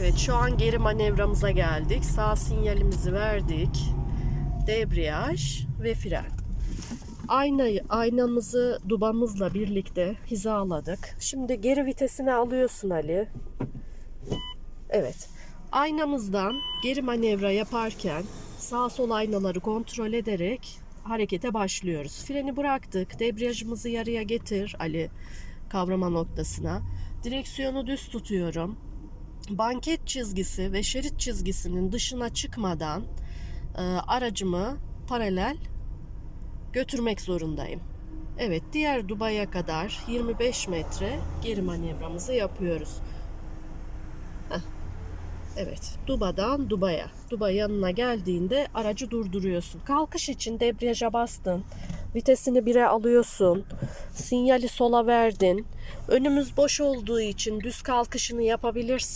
Evet şu an geri manevramıza geldik. Sağ sinyalimizi verdik. Debriyaj ve fren. Aynayı, aynamızı dubamızla birlikte hizaladık. Şimdi geri vitesini alıyorsun Ali. Evet. Aynamızdan geri manevra yaparken sağ sol aynaları kontrol ederek harekete başlıyoruz. Freni bıraktık. Debriyajımızı yarıya getir Ali kavrama noktasına. Direksiyonu düz tutuyorum. Banket çizgisi ve şerit çizgisinin dışına çıkmadan e, aracımı paralel götürmek zorundayım. Evet, diğer Dubai'ye kadar 25 metre geri manevramızı yapıyoruz. Heh. Evet, Duba'dan Dubai'ye. Dubai yanına geldiğinde aracı durduruyorsun. Kalkış için debriyaja bastın. Vitesini 1'e alıyorsun. Sinyali sola verdin. Önümüz boş olduğu için düz kalkışını yapabilirsin.